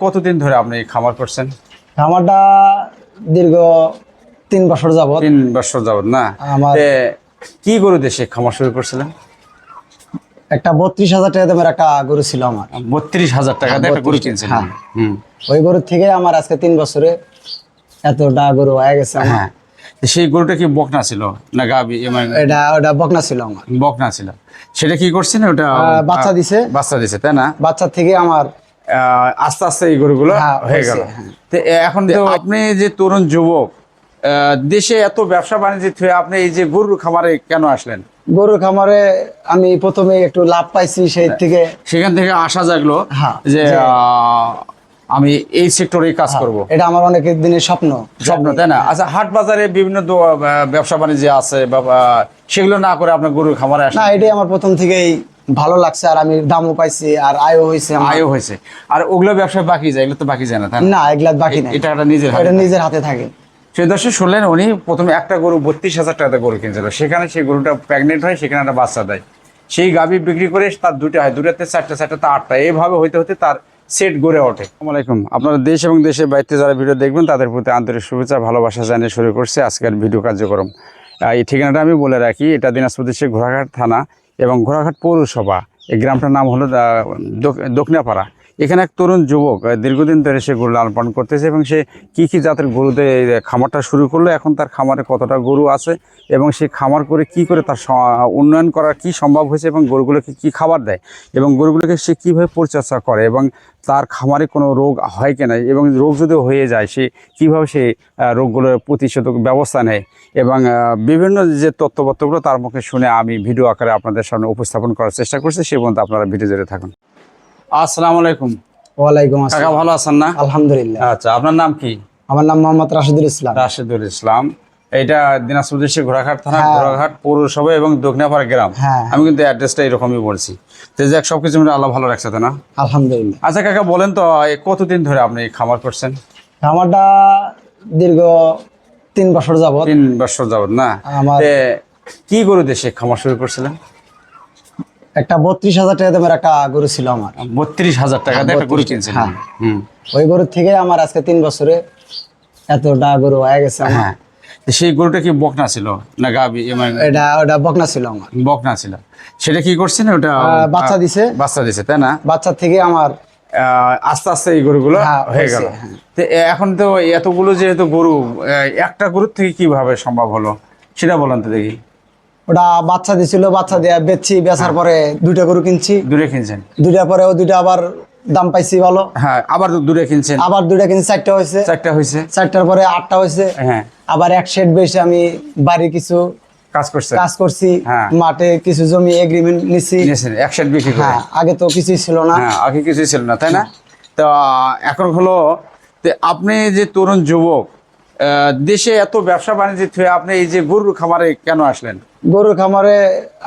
কতদিন ধরে আপনি খামার করছেন? খামারটা দীর্ঘ তিন বছর যাবত তিন বছর যাবত না? আমার- কি গরু দেশে খামার শুরু করছিলেন? একটা বত্রিশ হাজার টাকা দামের একটা গরু ছিল আমার। বত্রিশ হাজার টাকা দিয়ে একটা গরু 32 কিনছেন হ্যাঁ। হুম। ওই গরুর থেকে আমার আজকে তিন বছরে এতটা গরু হয়ে গেছে হ্যাঁ। সেই গরুটা কি বকনা ছিল? না গাবি মানে এটা ওটা বকনা ছিল আমার। বকনা ছিল। সেটা কি করছেন? ওটা বাচ্চা দিছে। বাচ্চা দিছে তাই না? বাচ্চা থেকে আমার আস্তে আস্তে এই গরুগুলো হ্যাঁ, হয়ে গেল। হ্যাঁ। এখন তো আপনি যে তরুণ যুবক দেশে এত ব্যবসা বাণিজ্য থেকে আপনি এই যে গরুর খামারে কেন আসলেন? গরুর খামারে আমি প্রথমে একটু লাভ পাইছি সেই থেকে। সেখান থেকে আশা জাগলো হ্যাঁ, যে আমি এই সেক্টরে কাজ করব। এটা আমার অনেক দিনের স্বপ্ন। স্বপ্ন তাই না? আচ্ছা হাট বাজারে বিভিন্ন ব্যবসা বাণিজ্য আছে বা সেগুলো না করে আপনার গরুর খামারে আসেন। না এটাই আমার প্রথম থেকেই ভালো লাগছে আর আমি দামও পাইছি আর আয়ও হয়েছে। আয়ও হয়েছে। আর ওগুলো ব্যবসা বাকি যায় এগুলো তো বাকি যায় না না? এগুলো বাকি নাই। এটা একটা নিজের এটা নিজের হাতে থাকে। সেই দর্শক শুনলেন উনি প্রথমে একটা গরু বত্রিশ হাজার টাকাতে গরু কিনছিল। সেখানে সেই গরুটা প্রেগনেন্ট হয় সেখানে একটা বাচ্চা দেয়। সেই গাভি বিক্রি করে তার দুটো হয় দুটাতে চারটা চারটাতে আটটা। এইভাবে হইতে হতে তার সেট গড়ে ওঠে। আসসালামাইকুম আপনারা দেশ এবং দেশের বাইরে যারা ভিডিও দেখবেন তাদের প্রতি আন্তরিক শুভেচ্ছা ভালোবাসা জানিয়ে শুরু করছে আজকের ভিডিও কার্যক্রম। এই ঠিকানাটা আমি বলে রাখি এটা দিনাজপুর দেশের ঘোড়াঘাট থানা। এবং ঘোড়াঘাট পৌরসভা এই গ্রামটার নাম হলো দক্ষিণাপাড়া। এখানে এক তরুণ যুবক দীর্ঘদিন ধরে সে গরু লালন পালন করতেছে এবং সে কি কি জাতের গরুতে খামারটা শুরু করল, এখন তার খামারে কতটা গরু আছে এবং সে খামার করে কি করে তার উন্নয়ন করার কি সম্ভব হয়েছে এবং গরুগুলোকে কি খাবার দেয় এবং গরুগুলোকে সে কীভাবে পরিচর্যা করে এবং তার খামারে কোনো রোগ হয় কিনা এবং রোগ যদি হয়ে যায়, সে কীভাবে সে রোগগুলোর প্রতিষেধক ব্যবস্থা নেয় এবং বিভিন্ন যে তথ্যপত্রগুলো তার মুখে শুনে আমি ভিডিও আকারে আপনাদের সামনে উপস্থাপন করার চেষ্টা করছি, সে পর্যন্ত আপনারা ভিডিও জুড়ে থাকুন। আসসালামু আলাইকুম। ওয়ালাইকুম কাকা আসসালাম। ভালো আছেন না? আলহামদুলিল্লাহ। আচ্ছা আপনার নাম কি? আমার নাম মোহাম্মদ রাশিদুল ইসলাম। রাশেদুল ইসলাম। এটা দিনাজপুর ঘোড়াঘাট থানা হ্যাঁ। ঘোড়াঘাট পৌরসভা এবং দক্ষিণাপাড়া গ্রাম। হ্যাঁ। আমি কিন্তু অ্যাড্রেসটা এরকমই বলছি। তো যাক সবকিছু মিলে আল্লাহ ভালো রাখছে না? আলহামদুলিল্লাহ। আচ্ছা কাকা বলেন তো কতদিন ধরে আপনি খামার করছেন? খামারটা দীর্ঘ তিন বছর যাবত তিন বছর যাবত না? কি করে দেশে খামার শুরু করছিলেন? একটা বত্রিশ হাজার টাকা দামের একটা গরু ছিল আমার। বত্রিশ হাজার টাকা দিয়ে একটা গরু 32 কিনছেন হ্যাঁ। ওই গরুর থেকে আমার আজকে তিন বছরে এতটা গরু হয়ে গেছে হ্যাঁ। সেই গরুটা কি বকনা ছিল না গাবি মানে এটা ওটা বকনা ছিল আমার। বকনা ছিল। সেটা কি করছেন? ওটা বাচ্চা দিছে। বাচ্চা দিছে তাই না? বাচ্চা থেকে আমার আহ, আস্তে আস্তে এই গরুগুলো হ্যাঁ, হয়ে গেল। হ্যাঁ। তো এখন তো এতগুলো যেহেতু গরু একটা গরুর থেকে কীভাবে সম্ভব হলো? সেটা বলেন তো দেখি। ওটা বাচ্চা দিছিল বাচ্চা দিয়ে বেচছি বেচার পরে দুইটা গরু কিনছি। দূরে কিনছেন? দুইটা পরে ও দুইটা আবার দাম পাইছি ভালো। হ্যাঁ আবার দূরে কিনছেন? আবার দুইটা কিনছি চারটা হয়েছে। চারটা হয়েছে? চারটার পরে আটটা হয়েছে। হ্যাঁ। আবার এক শেড বেশি আমি বাড়ি কিছু কাজ করছেন? কাজ করছি হ্যাঁ। মাঠে কিছু জমি এগ্রিমেন্ট নিছি। এক সেট বিক্রি করে? হ্যাঁ আগে তো কিছুই ছিল না। হ্যাঁ আগে কিছুই ছিল না তাই না? তো এখন হলো আপনি যে তরুণ যুবক দেশে এত ব্যবসা বাণিজ্য থেকে আপনি এই যে গরুর খামারে কেন আসলেন? গরুর খামারে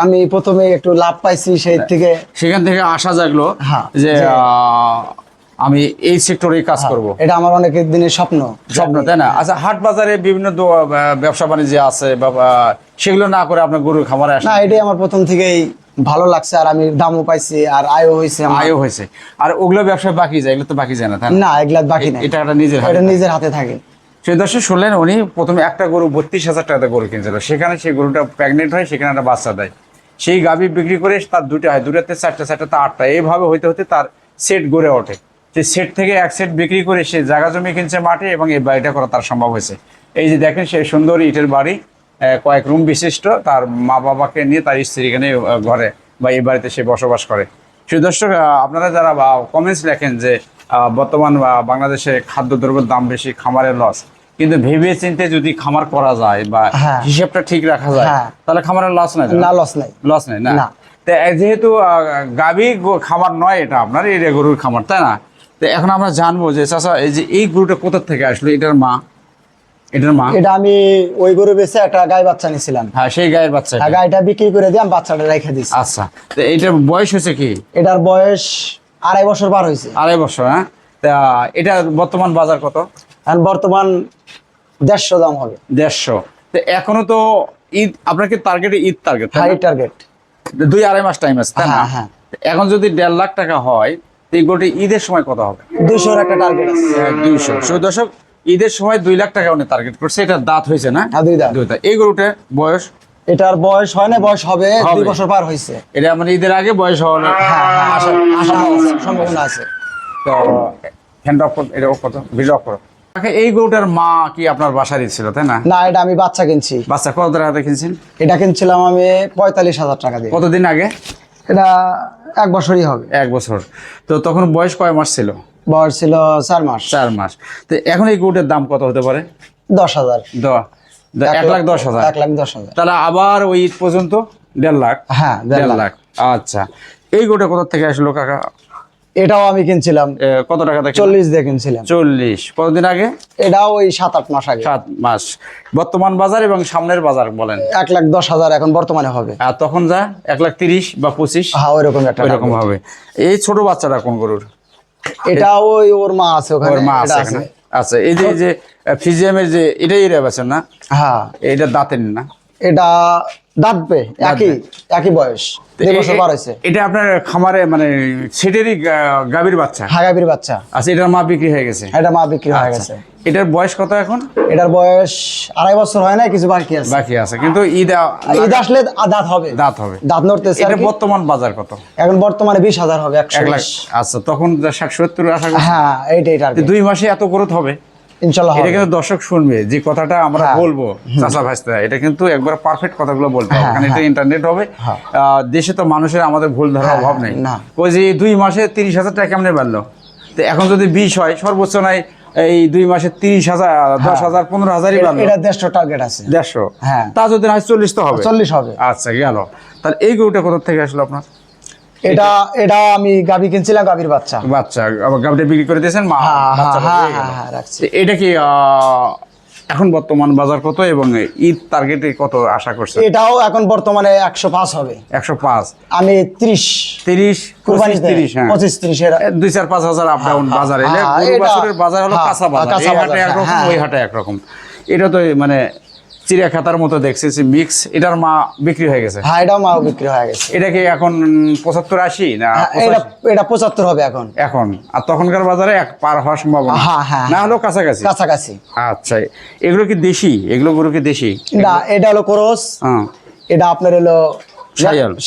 আমি প্রথমে একটু লাভ পাইছি সেই থেকে। সেখান থেকে আশা জাগলো হ্যাঁ, যে আমি এই সেক্টরে কাজ করব। এটা আমার অনেক দিনের স্বপ্ন। স্বপ্ন তাই না? আচ্ছা হাট বাজারে বিভিন্ন ব্যবসা বাণিজ্য আছে বা সেগুলো না করে আপনার গরুর খামারে আসে না এটাই আমার প্রথম থেকেই ভালো লাগছে আর আমি দামও পাইছি আর আয়ও হয়েছে। আয়ও হয়েছে। আর ওগুলো ব্যবসা বাকি যায় এগুলো তো বাকি যায় না তাই না? না এগুলা বাকি নাই। এটা একটা নিজের হাতে এটা নিজের হাতে থাকে। সেই শুনলেন উনি প্রথমে একটা গরু বত্রিশ হাজার টাকাতে গরু কিনছিল। সেখানে সেই গরুটা প্রেগনেন্ট হয়, সেখানে একটা বাচ্চা দেয়। সেই গাভি বিক্রি করে তার দুটো হয় দুটাতে চারটা, চারটাতে আটটা। এইভাবে হইতে হতে তার সেট গড়ে ওঠে। সেই সেট থেকে এক সেট বিক্রি করে সে জায়গা জমি কিনছে মাঠে এবং এই বাড়িটা করা তার সম্ভব হয়েছে। এই যে দেখেন, সেই সুন্দর ইটের বাড়ি কয়েক রুম বিশিষ্ট। তার মা বাবাকে নিয়ে তার স্ত্রী এখানে ঘরে বা এই বাড়িতে সে বসবাস করে। সেই দর্শক আপনারা যারা কমেন্টস লেখেন যে বর্তমান বাংলাদেশে খাদ্যদ্রব্যের দাম বেশি খামারের লস কিন্তু ভেবে চিন্তে যদি খামার করা যায় বা হ্যাঁ। হিসাবটা ঠিক রাখা যায় হ্যাঁ। তাহলে খামারের লস নাই না লস নাই। লস নেই না। যেহেতু গাভী খামার নয় এটা আপনার এই গরুর খামার তাই না? তো এখন আমরা জানব যে চাচা এই যে এই গরুটা কোথা থেকে আসলো? এটার মা? এটার মা? এটা আমি ওই গরু বেচে একটা গাই বাচ্চা নিছিলাম। হ্যাঁ সেই গায়ের বাচ্চা এটা। গাইটা বিক্রি করে দিয়ে আমি বাচ্চাটা রেখে দিছি। আচ্ছা। তো এইটার বয়স হয়েছে কি? এটার বয়স আড়াই বছর পার হয়েছে। আড়াই বছর হ্যাঁ? তা এটা বর্তমান বাজার কত? বর্তমান দেড়শো দাম হবে। দেড়শো। তো এখনও তো ঈদ আপনার কি টার্গেটে ঈদ টার্গেট হাই টার্গেট দুই আড়াই মাস টাইম আছে তাই না? হ্যাঁ, হ্যাঁ। এখন যদি দেড় লাখ টাকা হয় তো এই গরুটি ঈদের সময় কত হবে? দুশোর একটা টার্গেট আছে। দুইশো। শুধু দর্শক ঈদের সময় দুই লাখ টাকা উনি টার্গেট করছে এটা দাঁত হয়েছে না? হ্যাঁ, দুই দাঁত। দুই দাঁত। এই গরুটার বয়স এটার বয়স হয় না বয়স হবে। দুই বছর পার হয়েছে এটা মানে ঈদের আগে বয়স হওয়ার হ্যাঁ হ্যাঁ আশা সম্ভাবনা আছে। তো হ্যান্ড অফ এটা অফ করতো ভিডিও অফ করো। এই গরুটার মা কি আপনার বাসারই ছিল তাই না? না এটা আমি বাচ্চা কিনছি। বাচ্চা কত টাকা কিনছেন? এটা কিনছিলাম আমি পঁয়তাল্লিশ হাজার টাকা দিয়ে। কতদিন আগে? এটা এক বছরই হবে। এক বছর। তো তখন বয়স কয় মাস ছিল? বয়স ছিল চার মাস। চার মাস। তো এখন এই গরুটার দাম কত হতে পারে? দশ হাজার। দ- দ- এক লাখ দশ হাজার। এক লাখ দশ হাজার। তাহলে আবার ওই ঈদ পর্যন্ত দেড় লাখ? হ্যাঁ দেড় লাখ। আচ্ছা। এই গরুটা কোথা থেকে আসলো কাকা? এটাও আমি কিনছিলাম। কত টাকা চল্লিশ দিয়ে কিনছিলাম। চল্লিশ। কতদিন আগে? এটাও ওই সাত আট মাস আগে। সাত মাস। বর্তমান বাজার এবং সামনের বাজার বলেন। এক লাখ দশ হাজার এখন বর্তমানে হবে। আর তখন যা এক লাখ তিরিশ বা পঁচিশ? হ্যাঁ ওইরকম একটা ওইরকম হবে। এই ছোট বাচ্চাটা কোন গরুর? এটা ওই ওর মা আছে ওখানে। ওর মা আছে। আচ্ছা এই যে এই যে ফিজিয়ামের যে এটাই রে আছেন না? হ্যাঁ। এটা দাঁতের না? এটা দাঁতবে একই একই বয়স। এটা আপনার খামারে মানে সেটেরই গাভীর বাচ্চা? হাগাবির বাচ্চা। আচ্ছা এটার মা বিক্রি হয়ে গেছে? এটা মা বিক্রি হয়ে আচ্ছা। গেছে। এটার বয়স কত এখন? এটার বয়স আড়াই বছর হয় না কিছু বাকি আছে। বাকি আছে কিন্তু ঈদ ঈদ আসলে দাঁত হবে। দাঁত হবে। দাঁত নড়তেছে এটা বর্তমান বাজার কত? এখন বর্তমানে বিশ হাজার হবে একশো এক লাখ। আচ্ছা তখন ষাট সত্তর আশা হ্যাঁ এইটাই যে টার্গেট দুই মাসে এত গ্রোথ হবে? ইনশাল্লাহ এটা কিন্তু দর্শক শুনবে যে কথাটা আমরা হ্যাঁ। বলব চাষা ভাইস্তা এটা কিন্তু একবার পারফেক্ট কথাগুলো বলতে হবে হ্যাঁ, কারণ এটা ইন্টারনেট হবে। হ্যাঁ। দেশে তো মানুষের আমাদের ভুল ধরার অভাব নেই। ওই যে দুই মাসে তিরিশ হাজার টাকা কেমনে বাড়লো? তো এখন যদি বিশ হয় সর্বোচ্চ নাই এই দুই মাসে তিরিশ হাজার দশ হাজার পনেরো হাজারই এটা দেড়শো টার্গেট আছে। দেড়শো? হ্যাঁ। তা যদি না হয় চল্লিশ তো হবে। চল্লিশ হবে। আচ্ছা গেল। তাহলে এই গরুটা কোথা থেকে আসলো আপনার? এটা এটা আমি গাভি কিনছিলাম গাভীর বাচ্চা। বাচ্চা আবার গাভিটা বিক্রি করে দিয়েছেন মা হ্যাঁ হ্যাঁ হ্যাঁ। হ্যাঁ, রাখছি। এটা কি এখন বর্তমান বাজার কত এবং ঈদ টার্গেটে কত আশা করছে এটাও এখন বর্তমানে একশো পাঁচ হবে। একশো পাঁচ। আমি ত্রিশ। তিরিশ পঁচিশ তিরিশ হ্যাঁ। পঁচিশ ত্রিশের এ, দুই চার পাঁচ হাজার আপ ডাউন বাজার। এলে বাজার হলো হ্যাঁ, কাঁচা বাজার। এই হাটে একরকম ওই। হাটে একরকম। এটা তো মানে চিড়িয়া খাতার মতো দেখছি মিক্স এটার মা বিক্রি হয়ে গেছে। হ্যাঁ এটাও মা বিক্রি হয়ে গেছে। এটা কি এখন পঁচাত্তর আশি না হ্যাঁ, এটা এটা পঁচাত্তর হবে এখন। এখন। আর তখনকার বাজারে এক পার হওয়ার সম্ভাবনা। হ্যাঁ, হ্যাঁ, না হলেও কাছাকাছি। কাছাকাছি। আচ্ছা এগুলো কি দেশি? এগুলো গরু কি দেশি? না এটা হলো ক্রস। হ্যাঁ। এটা আপনার হলো।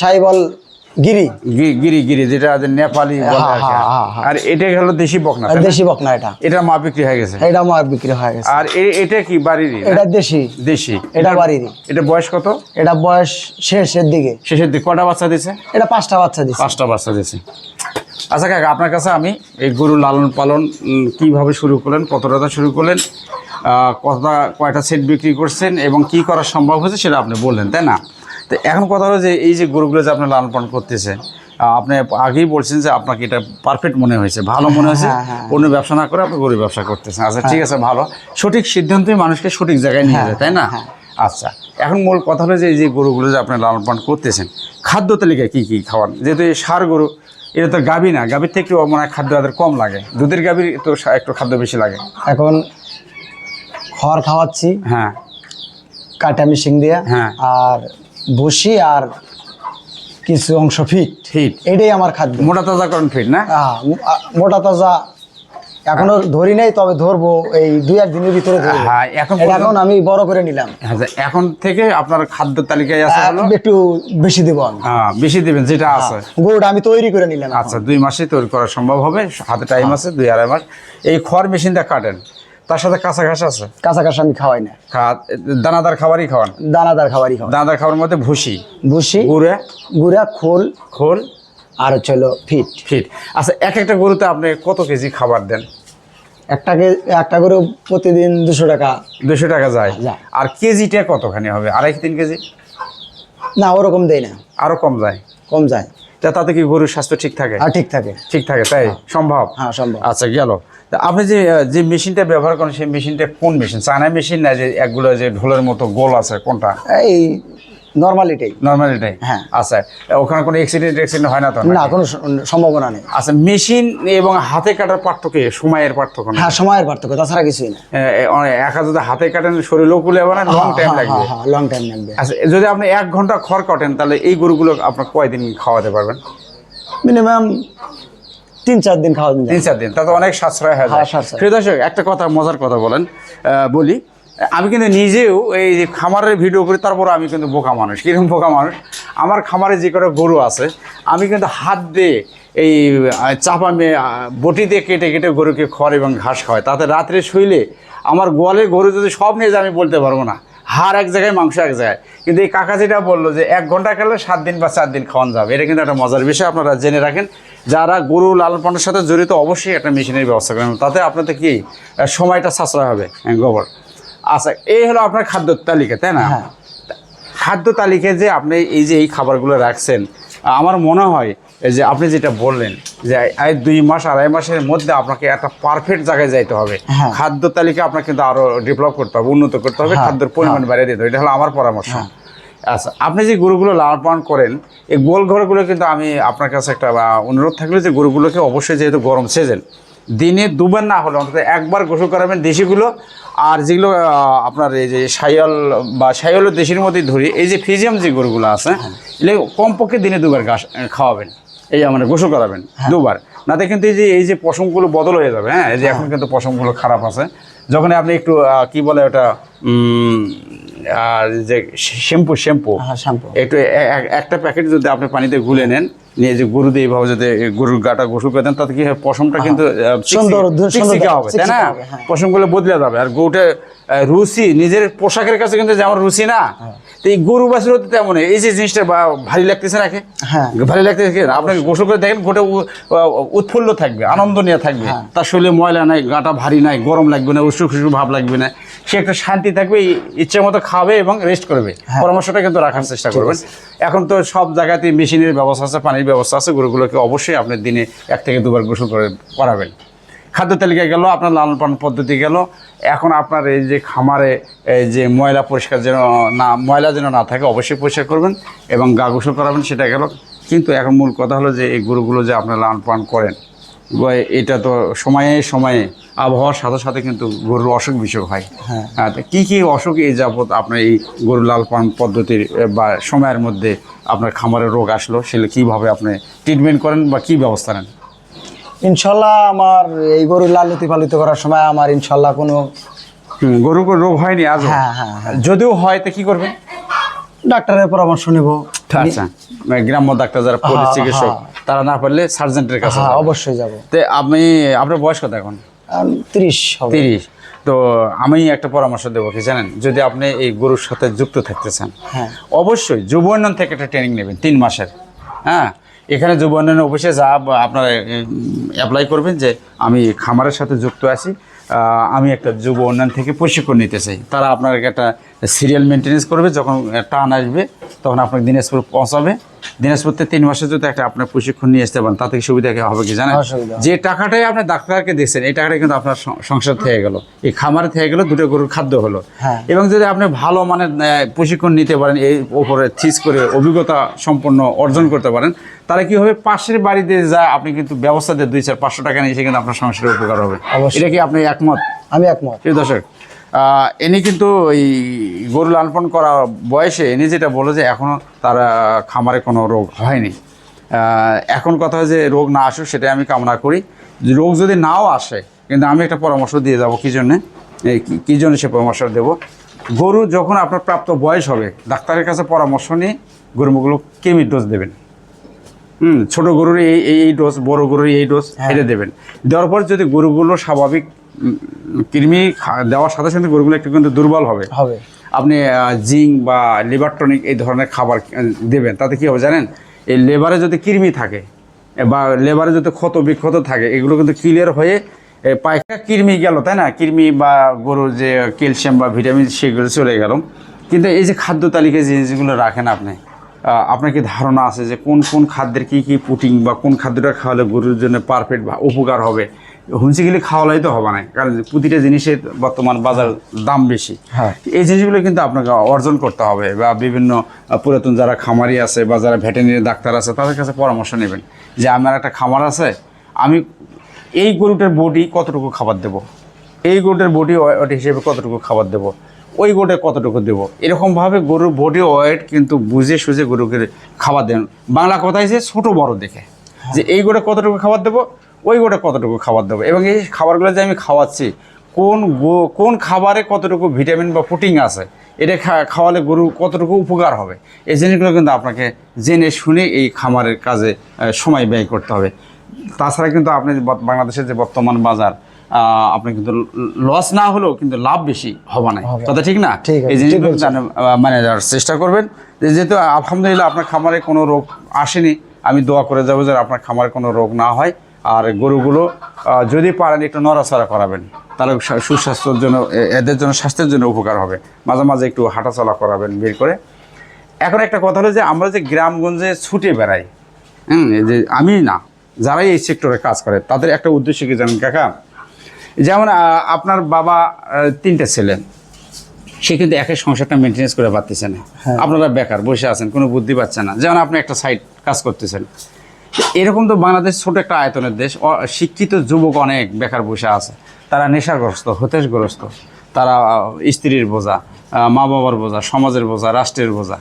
সাইবল গিরি। গিরি গিরি যেটা নেপালি আর এটা হলো দেশি বকনা দেশি বকনা এটা। এটা মা বিক্রি হয়ে গেছে। এটা মা বিক্রি হয়ে গেছে। আর এটা কি বাড়িরই না? এটা দেশি। দেশি। এটা বাড়িরই। এটা বয়স কত? এটা বয়স শেষের দিকে। শেষের দিকে। কটা বাচ্চা দিছে? এটা পাঁচটা বাচ্চা দিচ্ছে পাঁচটা বাচ্চা দিছে। আচ্ছা কাকা আপনার কাছে আমি এই গরু লালন পালন কীভাবে শুরু করলেন কতটা শুরু করলেন আহ, কতটা কয়টা সেট বিক্রি করছেন এবং কি করা সম্ভব হয়েছে সেটা আপনি বললেন তাই না? তো এখন কথা হলো যে এই যে গরুগুলো যে আপনি লালন পালন করতেছে আপনি আগেই বলছেন যে আপনাকে এটা পারফেক্ট মনে হয়েছে ভালো মনে হয়েছে হ্যাঁ, হ্যাঁ। অন্য ব্যবসা না করে আপনি গরু ব্যবসা করতেছেন। আচ্ছা ঠিক আছে ভালো। সঠিক সিদ্ধান্তই মানুষকে সঠিক জায়গায় নিয়ে যায় তাই না? আচ্ছা এখন মূল কথা হলো যে এই যে গরুগুলো যে আপনি লালন পালন করতেছেন খাদ্য তালিকায় কী কী খাওয়ান? যেহেতু এই সার গরু এটা তো গাভী না গাভীর থেকে মনে হয় খাদ্য তাদের কম লাগে। দুধের গাভীর তো একটু খাদ্য বেশি লাগে। এখন খড় খাওয়াচ্ছি হ্যাঁ। কাটা মিশিং দিয়ে হ্যাঁ। আর ভুসি আর কিছু অংশ ফিট ফিট এটাই আমার খাদ্য। মোটা তাজা করেন ফিট না? মোটা তাজা। এখনও ধরি নাই তবে ধরবো এই দুই এক দিনের ভিতরে হ্যাঁ এখন এখন আমি বড় করে নিলাম। আচ্ছা, এখন থেকে আপনার খাদ্য তালিকায় আছে একটু বেশি দিব হ্যাঁ, বেশি দিবেন যেটা আছে। গরুটা আমি তৈরি করে নিলাম আচ্ছা দুই মাসে তৈরি করা সম্ভব হবে হাতে টাইম আছে দুই আড়াই মাস। এই খড় মেশিনটা কাটেন। তার সাথে কাঁচা ঘাস আছে? কাঁচা ঘাস আমি খাওয়াই না। খা- দানাদার খাবারই খাওয়ান? দানাদার খাবারই খাওয়াই। দানাদার খাবারের মধ্যে ভুসি? ভুসি গুড়ে? গুড়া খোল। খোল? আর হচ্ছে হলো ফিট। ফিট। আচ্ছা এক একটা গরুতে আপনি কত কেজি খাবার দেন? একটাকে একটা করে প্রতিদিন দুশো টাকা। দুশো টাকা যায়। আর কেজিটা কতখানি হবে? আড়াই তিন কেজি? না ওরকম দেই না। আরও কম যায়। কম যায়। তাতে কি গরুর স্বাস্থ্য ঠিক থাকে? আর ঠিক থাকে। ঠিক থাকে তাই? সম্ভব? হ্যাঁ সম্ভব। আচ্ছা গেল। আপনি যে যে মেশিনটা ব্যবহার করেন সেই মেশিনটা কোন মেশিন? চায়না মেশিন না যে একগুলো যে ঢোলের মতো গোল আছে কোনটা? এই নর্মালিটাই নর্মাল এটাই হ্যাঁ। আচ্ছা ওখানে কোনো অ্যাক্সিডেন্ট অ্যাক্সিডেন্ট হয় না তো না কোনো সম্ভাবনা নেই। আচ্ছা মেশিন এবং হাতে কাটার পার্থক্য সময়ের পার্থক্য হ্যাঁ সময়ের পার্থক্য তাছাড়া কিছুই না। একা যদি হাতে কাটেন শরীরও কুলে হবে না লং টাইম লাগবে। লং টাইম লাগবে। আচ্ছা যদি আপনি এক ঘণ্টা খড় কাটেন তাহলে এই গরুগুলো আপনার কয়দিন খাওয়াতে পারবেন? মিনিমাম তিন চার দিন খাওয়া তিন চার দিন তাতে অনেক সাশ্রয় হয়ে হ্যাঁ। দর্শক একটা কথা মজার কথা বলেন বলি। আমি কিন্তু নিজেও এই যে খামারের ভিডিও করি তারপর আমি কিন্তু বোকা মানুষ। কীরকম বোকা মানুষ? আমার খামারে যে কটা গরু আছে আমি কিন্তু হাত দিয়ে এই চাপা মেয়ে বটি দিয়ে কেটে কেটে গরুকে খড় এবং ঘাস খাওয়াই। তাতে রাত্রে শুইলে আমার গোয়ালে গরু যদি সব নিয়ে যায় আমি বলতে পারব না। হাড় এক জায়গায় মাংস এক জায়গায়। কিন্তু এই কাকা যেটা বলল যে এক ঘণ্টা খেলে সাত দিন বা চার দিন খাওয়ান যাবে এটা কিন্তু একটা মজার বিষয়। আপনারা জেনে রাখেন যারা গরু লালন পালনের সাথে জড়িত অবশ্যই একটা মেশিনের ব্যবস্থা করেন তাতে আপনাদের কি সময়টা সাশ্রয় হবে হ্যাঁ, গোবর। আচ্ছা এই হলো আপনার খাদ্য তালিকা তাই না? হ্যাঁ। খাদ্য তালিকায় যে আপনি এই যে এই খাবারগুলো রাখছেন আমার মনে হয় এই যে আপনি যেটা বললেন যে দুই মাস আড়াই মাসের মধ্যে আপনাকে একটা পারফেক্ট জায়গায় যাইতে হবে। হ্যাঁ। খাদ্য তালিকা আপনাকে কিন্তু আরও ডেভেলপ করতে হবে উন্নত করতে হবে হ্যাঁ, খাদ্যের পরিমাণ বাড়িয়ে দিতে হবে এটা হলো আমার পরামর্শ। আচ্ছা আপনি যে গরুগুলো লালন পালন করেন এই গোল ঘরগুলো কিন্তু আমি আপনার কাছে একটা অনুরোধ থাকলে যে গরুগুলোকে অবশ্যই যেহেতু গরম সিজন দিনে দুবার না হলে অন্তত একবার গোসল করাবেন দেশিগুলো। আর যেগুলো আপনার এই যে সাইয়াল বা সাইয়ালের দেশির মধ্যেই ধরি এই যে ফিজিয়াম যে গরুগুলো আছে এগুলো কমপক্ষে দিনে দুবার ঘাস খাওয়াবেন। এই মানে গোসল করাবেন দুবার। নাতে কিন্তু এই যে এই যে পশমগুলো বদল হয়ে যাবে হ্যাঁ? এই যে এখন কিন্তু পশমগুলো খারাপ আছে। যখন আপনি একটু কি বলে ওটা আর যে শ্যাম্পু শ্যাম্পু। হ্যাঁ শ্যাম্পু। একটু একটা প্যাকেট যদি আপনি পানিতে গুলে নেন নিয়ে যে গরু দিয়ে এইভাবে যদি গরুর গাটা গোসল করে দেন তাতে কি হয়? পশমটা কিন্তু আহ, চিকচিকে- সুন্দর, হবে তাই না? হ্যাঁ। পশমগুলো বদলে যাবে। আর গরুটা রুচি নিজের পোশাকের কাছে কিন্তু যেমন রুচি না। তো এই গরু বাছুর হতে তেমন এই যে জিনিসটা ভারী লাগতেছে নাকি? হ্যাঁ। ভারী লাগতেছে আপনাকে গোসল করে দেখেন গোটা উৎফুল্ল থাকবে আনন্দ নিয়ে থাকবে। হ্যাঁ। তার শরীরে ময়লা নাই গাটা ভারী নাই গরম লাগবে না উষ্ণ খুশু ভাব লাগবে না। সে একটা শান্তি থাকবে ইচ্ছে মতো খাবে এবং রেস্ট করবে। হ্যাঁ। পরামর্শটা কিন্তু রাখার চেষ্টা করবেন। এখন তো সব জায়গাতেই মেশিনের ব্যবস্থা আছে পানির ব্যবস্থা আছে গরুগুলোকে অবশ্যই আপনি দিনে এক থেকে দুবার গোসল করে করাবেন। খাদ্য তালিকায় গেল আপনার লালন পালন পদ্ধতি গেল। এখন আপনার এই যে খামারে এই যে ময়লা পরিষ্কার যেন না ময়লা যেন না থাকে অবশ্যই পরিষ্কার করবেন এবং গা গোসল করাবেন সেটা গেল। কিন্তু এখন মূল কথা হলো যে এই গরুগুলো যে আপনার লালন পালন করেন এটা তো সময়ে সময়ে আবহাওয়ার সাথে সাথে কিন্তু গরুর অসুখ বিসুখ হয়। হ্যাঁ। হ্যাঁ তো কী কী অসুখ এই যাবৎ আপনার এই গরু লাল পান পদ্ধতির বা সময়ের মধ্যে আপনার খামারে রোগ আসলো সেগুলো কীভাবে আপনি ট্রিটমেন্ট করেন বা কী ব্যবস্থা নেন? ইনশাল্লাহ আমার এই গরু লালিত পালিত করার সময় আমার ইনশাল্লাহ কোনো গরুর কোনো রোগ হয়নি আজ হ্যাঁ হ্যাঁ হ্যাঁ। যদিও হয় তো কি করবেন? ডাক্তারের পরামর্শ নেব। আচ্ছা মানে গ্রাম্য ডাক্তার যারা পল্লী হ্যাঁ, চিকিৎসক হ্যাঁ। তারা না পারলে সার্জেন্টের কাছে হ্যাঁ অবশ্যই যাব। তো আপনি আপনার বয়স কত এখন? তিরিশ তিরিশ। তো আমি একটা পরামর্শ দেবো কি জানেন? যদি আপনি এই গরুর সাথে যুক্ত থাকতে চান হ্যাঁ। অবশ্যই যুব উন্নয়ন থেকে একটা ট্রেনিং নেবেন তিন মাসের। হ্যাঁ? এখানে যুব উন্নয়ন অফিসে যা আপনারা অ্যাপ্লাই করবেন যে আমি খামারের সাথে যুক্ত আছি আমি একটা যুব উন্নয়ন থেকে প্রশিক্ষণ নিতে চাই। তারা আপনার একটা সিরিয়াল মেনটেনেন্স করবে, যখন টান আসবে তখন আপনাকে দিনাজপুর পৌঁছাবে। দিনাজপুরতে তিন মাসে যদি একটা আপনার প্রশিক্ষণ নিয়ে আসতে পারেন। তাতে সুবিধা হবে কি জানেন? যে টাকাটাই আপনি ডাক্তারকে দিচ্ছেন এই টাকাটা কিন্তু আপনার সংসার থেকে গেল। এই খামারে থেকে গেল দুটো গরুর খাদ্য হলো। হ্যাঁ। এবং যদি আপনি ভালো মানের প্রশিক্ষণ নিতে পারেন এই ওপরে থিস করে অভিজ্ঞতা সম্পন্ন অর্জন করতে পারেন তাহলে কি হবে? পাশের বাড়িতে যা আপনি কিন্তু ব্যবস্থা দিয়ে দুই চার পাঁচশো টাকা নিয়ে কিন্তু আপনার সংসারের উপকার হবে। এটা কি আপনি একমত? আমি একমত। দর্শক ইনি কিন্তু এই গরু লালন পালন করা বয়সে ইনি যেটা বলে যে এখনও তার খামারে কোনো রোগ হয়নি। এখন কথা হয় যে রোগ না আসুক সেটাই আমি কামনা করি। রোগ যদি নাও আসে কিন্তু আমি একটা পরামর্শ দিয়ে যাব কী জন্যে? এই কী জন্য সে পরামর্শ দেব? গরু যখন আপনার প্রাপ্ত বয়স হবে ডাক্তারের কাছে পরামর্শ নিয়ে গরুগুলো কেমির ডোজ দেবেন। হুম ছোটো গরুর এই এই এই ডোজ বড় গরুর এই ডোজ হ্যাঁ। এটা দেবেন। দেওয়ার পর যদি গরুগুলো স্বাভাবিক কৃমি দেওয়ার সাথে সাথে গরুগুলো একটু কিন্তু দুর্বল হবে। হবে। আপনি জিঙ্ক বা লিভার টনিক এই ধরনের খাবার দেবেন তাতে কী হবে জানেন? এই লেবারে যদি কৃমি থাকে বা লেবারে যদি ক্ষত বিক্ষত থাকে এগুলো কিন্তু ক্লিয়ার হয়ে এ, পায়খানা কৃমি গেল তাই না? কৃমি বা গরুর যে ক্যালসিয়াম বা ভিটামিন সেগুলো চলে গেল। কিন্তু এই যে খাদ্য তালিকায় যে জিনিসগুলো রাখেন আপনি আপনার কি ধারণা আছে যে কোন কোন খাদ্যের কি কি পুটিং বা কোন খাদ্যটা খাওয়ালে গরুর জন্য পারফেক্ট বা উপকার হবে? হুঁচিগুলি খাওয়ালেই তো হবে না। কারণ প্রতিটা জিনিসের বর্তমান বাজার দাম বেশি। হ্যাঁ। এই জিনিসগুলো কিন্তু আপনাকে অর্জন করতে হবে বা বিভিন্ন পুরাতন যারা খামারি আছে বা যারা ভেটেরিনারি ডাক্তার আছে তাদের কাছে পরামর্শ নেবেন যে আমার একটা খামার আছে আমি এই গরুটার বডি কতটুকু খাবার দেব? এই গরুটার বডি ওয়েট হিসেবে কতটুকু খাবার দেব? ওই গরুটা কতটুকু দেবো? এরকমভাবে গরুর বডি ওয়েট কিন্তু বুঝে সুঝে গরুকে খাবার দেন। বাংলা কথায় যে ছোটো বড় দেখে। যে এই গরুটা কতটুকু খাবার দেবো? ওই গোটা কতটুকু খাবার দেবো? এবং এই খাবারগুলো যে আমি খাওয়াচ্ছি কোন গো কোন খাবারে কতটুকু ভিটামিন বা প্রোটিন আছে এটা খা- খাওয়ালে গরু কতটুকু উপকার হবে? এই জিনিসগুলো কিন্তু আপনাকে জেনে শুনে এই খামারের কাজে সময় ব্যয় করতে হবে। তাছাড়া কিন্তু আপনি বাংলাদেশের যে বর্তমান বাজার আপনি কিন্তু লস না হলেও কিন্তু লাভ বেশি হবে না। কথা ঠিক না? ঠিক এই জিনিসগুলো মানে চেষ্টা করবেন। যেহেতু আলহামদুলিল্লাহ আপনার খামারে কোনো রোগ আসেনি আমি দোয়া করে যাব যে আপনার খামারে কোনো রোগ না হয়। আর গরুগুলো যদি পারেন একটু নড়াচড়া করাবেন। তাহলে সুস্বাস্থ্যের জন্য এদের জন্য স্বাস্থ্যের জন্য উপকার হবে। মাঝে মাঝে একটু হাঁটাচলা করাবেন বের করে। এখন একটা কথা হলো যে আমরা যে গ্রামগঞ্জে ছুটে বেড়াই হুম যে আমি না যারাই এই সেক্টরে কাজ করে তাদের একটা উদ্দেশ্য কি জানেন কাকা? যেমন আপনার বাবা তিনটে ছেলে সে কিন্তু একের সংসারটা মেনটেন্স করে পারতেছে না। হ্যাঁ। আপনারা বেকার বসে আছেন কোনো বুদ্ধি পাচ্ছে না। যেমন আপনি একটা সাইড কাজ করতেছেন এরকম তো বাংলাদেশ ছোট একটা আয়তনের দেশ। শিক্ষিত যুবক অনেক বেকার বসে আছে। তারা নেশাগ্রস্ত, হতাশগ্রস্ত। তারা স্ত্রীর বোঝা মা বাবার বোঝা, সমাজের বোঝা, রাষ্ট্রের বোঝা।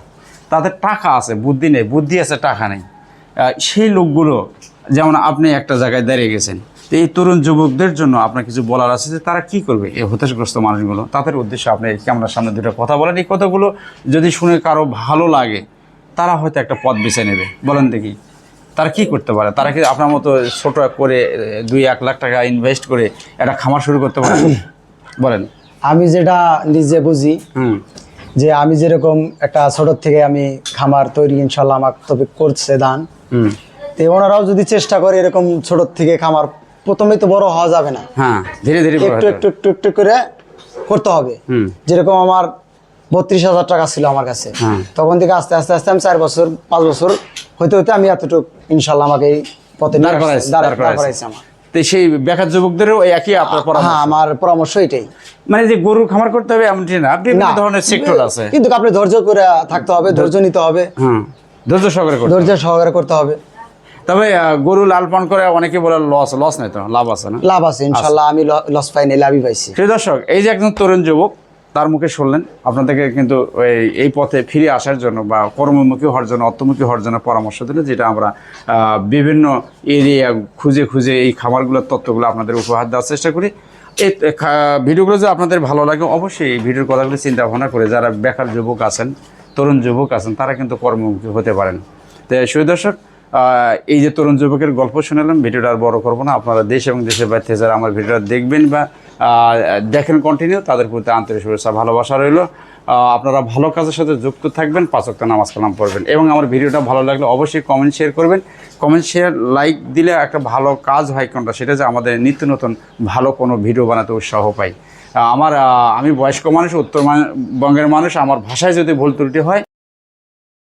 তাদের টাকা আছে, বুদ্ধি নেই, বুদ্ধি আছে, টাকা নেই। সেই লোকগুলো, যেমন আপনি একটা জায়গায় দাঁড়িয়ে গেছেন, তো এই তরুণ যুবকদের জন্য আপনার কিছু বলার আছে যে তারা কি করবে? এই হতাশগ্রস্ত মানুষগুলো, তাদের উদ্দেশ্যে আপনি ক্যামেরার সামনে দুটো কথা বলেন। এই কথাগুলো যদি শুনে কারও ভালো লাগে, তারা হয়তো একটা পথ বেছে নেবে। বলেন দেখি। তারা কি করতে পারে? তারা কি আপনার মতো ছোট করে দুই এক লাখ টাকা ইনভেস্ট করে একটা খামার শুরু করতে পারে? বলেন। আমি যেটা নিজে বুঝি হুম। যে আমি যেরকম একটা ছোট থেকে আমি খামার তৈরি ইনশাল্লাহ আমার তবে করছে দান হুম। তো ওনারাও যদি চেষ্টা করে এরকম ছোট থেকে খামার প্রথমেই তো বড় হওয়া যাবে না। হ্যাঁ ধীরে ধীরে একটু একটু একটু একটু করে করতে হবে। হুম। যেরকম আমার বত্রিশ হাজার টাকা ছিল আমার কাছে। হ্যাঁ। তখন থেকে আস্তে আস্তে আস্তে আমি চার বছর পাঁচ বছর হইতে হইতে আমি এতটুকু ইনশাল্লাহ আমাকে এই পথে দাঁড় করাইছে, দাঁড় দাঁড় দাঁড় করাইছে। করাইছে আমার। তো সেই বেকার যুবকদেরও একই আপনার পরামর্শ? হ্যাঁ আমার পরামর্শ এটাই। মানে যে গরুর খামার করতে হবে এমনটি না। বিভিন্ন ধরনের সেক্টর আছে। কিন্তু আপনি ধৈর্য করে থাকতে হবে ধৈর্য নিতে হবে। হুম। ধৈর্য সহকারে করতে ধৈর্য সহকারে করতে হবে। তবে গরু লাল পান করে অনেকে বলে লস লস নাই তো লাভ আছে না? লাভ আছে ইনশাল্লাহ আমি লস পাইনি লাভই পাইছি। প্রিয় দর্শক এই যে একজন তরুণ যুবক তার মুখে শুনলেন। আপনাদেরকে কিন্তু এই- পথে ফিরে আসার জন্য বা কর্মমুখী হওয়ার জন্য অর্থমুখী হওয়ার জন্য পরামর্শ দিল যেটা আমরা বিভিন্ন এরিয়া খুঁজে খুঁজে এই খাবারগুলোর তত্ত্বগুলো আপনাদের উপহার দেওয়ার চেষ্টা করি। এই ভিডিওগুলো যদি আপনাদের ভালো লাগে অবশ্যই এই ভিডিওর কথাগুলো চিন্তা ভাবনা করে যারা বেকার যুবক আছেন তরুণ যুবক আছেন তারা কিন্তু কর্মমুখী হতে পারেন। তো সুই দর্শক আহ, এই যে তরুণ যুবকের গল্প শুনালাম, ভিডিওটা আর বড় করব না। আপনারা দেশ এবং দেশের বাইরে যারা আমার ভিডিওটা দেখবেন বা দেখেন কন্টিনিউ তাদের প্রতি আন্তরিক শুভেচ্ছা, ভালোবাসা রইল। আপনারা ভালো কাজের সাথে যুক্ত থাকবেন পাঁচক্ত নামাজ কালাম পড়বেন এবং আমার ভিডিওটা ভালো লাগলে অবশ্যই কমেন্ট শেয়ার করবেন। কমেন্ট শেয়ার লাইক দিলে একটা ভালো কাজ হয় কোনটা, সেটা যে আমাদের নিত্য নতুন ভালো কোনো ভিডিও বানাতে উৎসাহ পাই। আমার আমি বয়স্ক মানুষ, উত্তরবঙ্গের মানুষ, আমার ভাষায় যদি ভুল ত্রুটি হয়